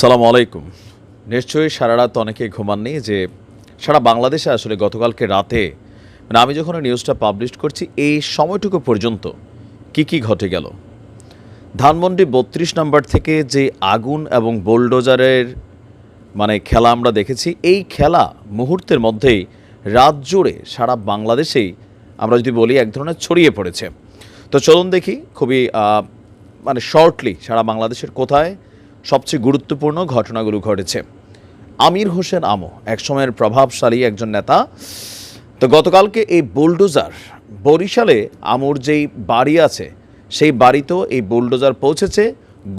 সালাম আলাইকুম। নিশ্চয়ই সারা রাত অনেকে ঘুমাননি যে সারা বাংলাদেশে আসলে গতকালকে রাতে মানে আমি যখন নিউজটা পাবলিশ করছি, এই সময়টুকু পর্যন্ত কি কি ঘটে গেল? ধানমন্ডি বত্রিশ নাম্বার থেকে যে আগুন এবং বোলডোজারের মানে খেলা আমরা দেখেছি, এই খেলা মুহূর্তের মধ্যেই রাত জুড়ে সারা বাংলাদেশেই আমরা যদি বলি এক ধরনের ছড়িয়ে পড়েছে। তো চলুন দেখি খুবই মানে শর্টলি সারা বাংলাদেশের কোথায় সবচেয়ে গুরুত্বপূর্ণ ঘটনাগুলো ঘটেছে। আমির হোসেন আমো একসময়ের প্রভাবশালী একজন নেতা। তো গতকালকে এই বুলডোজার বরিশালে আমুর যেই বাড়ি আছে, সেই বাড়িতেও এই বুলডোজার পৌঁছেছে,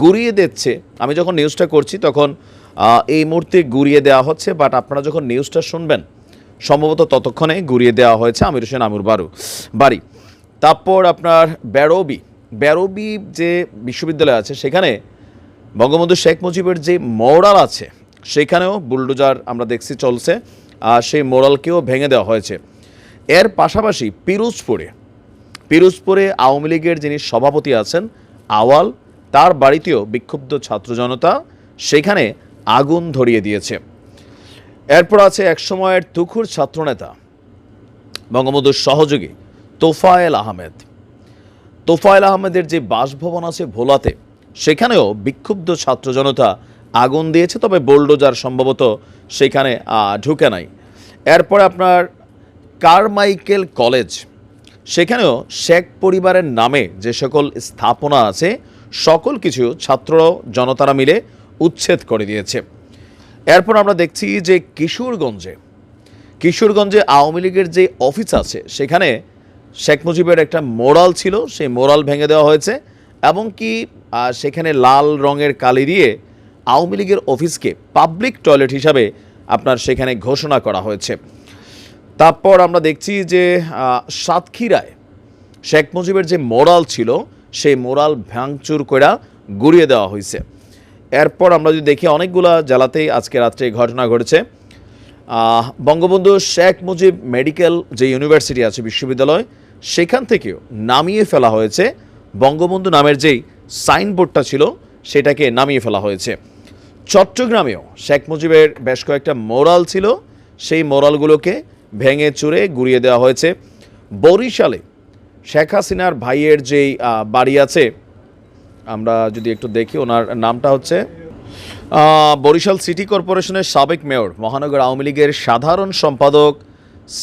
গুড়িয়ে দিচ্ছে। আমি যখন নিউজটা করছি তখন এই মুহূর্তে গুড়িয়ে দেওয়া হচ্ছে, বাট আপনারা যখন নিউজটা শুনবেন, সম্ভবত ততক্ষণে গুড়িয়ে দেওয়া হয়েছে আমির হোসেন আমুর বাড়ু বাড়ি। তারপর আপনার ব্যারোবি ব্যারোবি যে বিশ্ববিদ্যালয় আছে, সেখানে বঙ্গবন্ধু শেখ মুজিবের যে মোরাল আছে, সেখানেও বুলডোজার আমরা দেখছি চলছে, আর সেই মোরালকেও ভেঙে দেওয়া হয়েছে। এর পাশাপাশি পিরোজপুরে পিরোজপুরে আওয়ামী লীগের যিনি সভাপতি আছেন, আওয়াল, তার বাড়িতেও বিক্ষুব্ধ ছাত্র জনতা সেখানে আগুন ধরিয়ে দিয়েছে। এরপর আছে একসময়ের তুখুর ছাত্রনেতা, বঙ্গবন্ধুর সহযোগী তোফায়েল আহমেদ। তোফায়েল আহমেদের যে বাসভবন আছে ভোলাতে সেখানেও বিক্ষুব্ধ ছাত্র জনতা আগুন দিয়েছে, তবে বোলডোজার সম্ভবত সেখানে ঢুকে নাই। এরপরে আপনার কারমাইকেল কলেজ, সেখানেও শেখ পরিবারের নামে যে সকল স্থাপনা আছে, সকল কিছু ছাত্র জনতারা মিলে উচ্ছেদ করে দিয়েছে। এরপর আমরা দেখছি যে কিশোরগঞ্জে কিশোরগঞ্জে আওয়ামী লীগের যে অফিস আছে, সেখানে শেখ মুজিবের একটা মোরাল ছিল, সেই মোরাল ভেঙে দেওয়া হয়েছে। এবং কি সেখানে লাল রঙের কালি দিয়ে আওয়ামী লীগের অফিসকে পাবলিক টয়লেট হিসাবে আপনার সেখানে ঘোষণা করা হয়েছে। তারপর আমরা দেখছি যে সাতক্ষীরায় শেখ মুজিবের যে মোরাল ছিল, সেই মোরাল ভাঙচুর করে গুড়িয়ে দেওয়া হয়েছে এরপর আমরা যদি দেখি, অনেকগুলা জেলাতেই আজকে রাত্রে ঘটনা ঘটেছে। বঙ্গবন্ধু শেখ মুজিব মেডিকেল যে ইউনিভার্সিটি আছে বিশ্ববিদ্যালয়, সেখান থেকেও নামিয়ে ফেলা হয়েছে। বঙ্গবন্ধু নামের যেই সাইনবোর্ডটা ছিল, সেটাকে নামিয়ে ফেলা হয়েছে। চট্টগ্রামেও শেখ মুজিবের বেশ কয়েকটা মোরাল ছিল। সেই মোরালগুলোকে ভেঙে চুরে গুড়িয়ে দেওয়া হয়েছে। বরিশালে শেখ হাসিনার ভাইয়ের যেই বাড়ি আছে, আমরা যদি একটু দেখি, ওনার নামটা হচ্ছে বরিশাল সিটি কর্পোরেশনের সাবেক মেয়র, মহানগর আওয়ামী লীগের সাধারণ সম্পাদক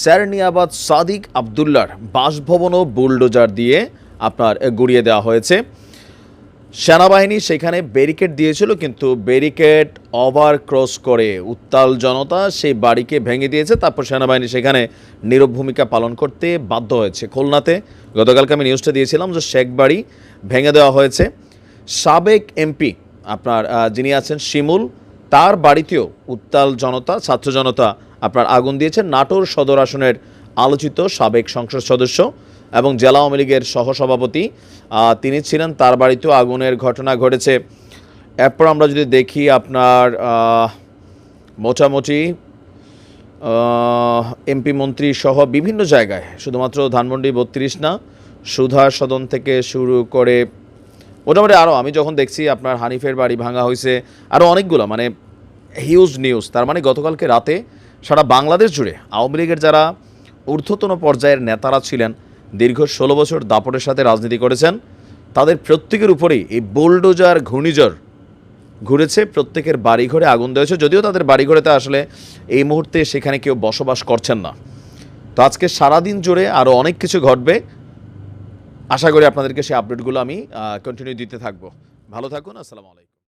স্যারনিয়াবাদ সাদিক আবদুল্লার বাসভবনও বুলডোজার দিয়ে আপনার গুড়িয়ে দেওয়া হয়েছে। সেনাবাহিনী সেখানে ব্যারিকেড দিয়েছিল, কিন্তু ব্যারিকেড ওভার ক্রস করে উত্তাল জনতা সেই বাড়িকে ভেঙে দিয়েছে। তারপর সেনাবাহিনী সেখানে নীরব ভূমিকা পালন করতে বাধ্য হয়েছে। খুলনাতে গতকালকে আমি নিউজটা দিয়েছিলাম যে শেখ বাড়ি ভেঙে দেওয়া হয়েছে। সাবেক এমপি আপনার যিনি আছেন শিমুল, তার বাড়িতেও উত্তাল জনতা, ছাত্র জনতা আপনার আগুন দিয়েছে। নাটোর সদর আসনের আলোচিত সাবেক সংসদ সদস্য। এবং জেলা আওয়ামী লীগের সহসভাপতি তিনি ছিলেন তার বাড়িতেও আগুনের ঘটনা ঘটেছে। এরপর আমরা যদি দেখি আপনার মোটামুটি এমপি মন্ত্রী সহ বিভিন্ন জায়গায়, শুধুমাত্র ধানমন্ডি বত্রিশ না, সুধা সদন থেকে শুরু করে মোটামুটি আরও আমি যখন দেখছি আপনার হানিফের বাড়ি ভাঙা হয়েছে আরও অনেকগুলো মানে হিউজ নিউজ তার মানে গতকালকে রাতে সারা বাংলাদেশ জুড়ে আওয়ামী লীগের যারা ঊর্ধ্বতন পর্যায়ের নেতারা ছিলেন দীর্ঘ ষোলো বছর দাপটের সাথে রাজনীতি করেছেন। তাদের প্রত্যেকের উপরেই এই বোলডোজার ঘূর্ণিঝড় ঘুরেছে। প্রত্যেকের বাড়িঘরে আগুন দিয়েছে যদিও তাদের বাড়িঘরেতে আসলে এই মুহূর্তে সেখানে কেউ বসবাস করছেন না। তো আজকে সারাদিন জুড়ে আরও অনেক কিছু ঘটবে। আশা করি আপনাদেরকে সেই আপডেটগুলো আমি কন্টিনিউ দিতে থাকব। ভালো থাকুন, আসসালামু আলাইকুম।